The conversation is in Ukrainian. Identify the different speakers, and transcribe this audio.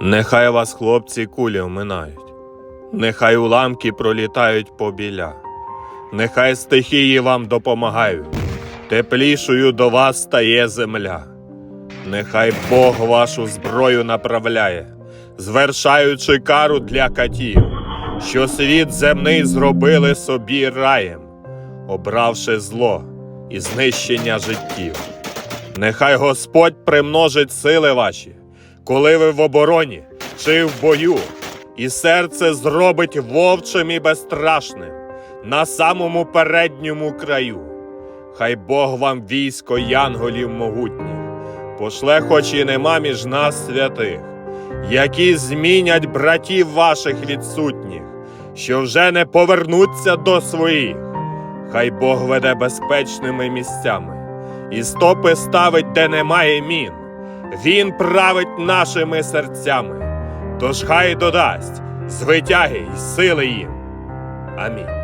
Speaker 1: Нехай вас хлопці кулі оминають, нехай уламки пролітають по біля, нехай стихії вам допомагають, теплішою до вас стає земля. Нехай Бог вашу зброю направляє, звершаючи кару для катів, що світ земний зробили собі раєм, обравши зло і знищення життів. Нехай Господь примножить сили ваші, коли ви в обороні чи в бою, і серце зробить вовчим і безстрашним на самому передньому краю. Хай Бог вам військо янголів могутніх, пошле, хоч і нема між нас святих, які змінять братів ваших відсутніх, що вже не повернуться до своїх. Хай Бог веде безпечними місцями, і стопи ставить, де немає мін. Він править нашими серцями, тож хай додасть звитяги й сили їм. Амінь.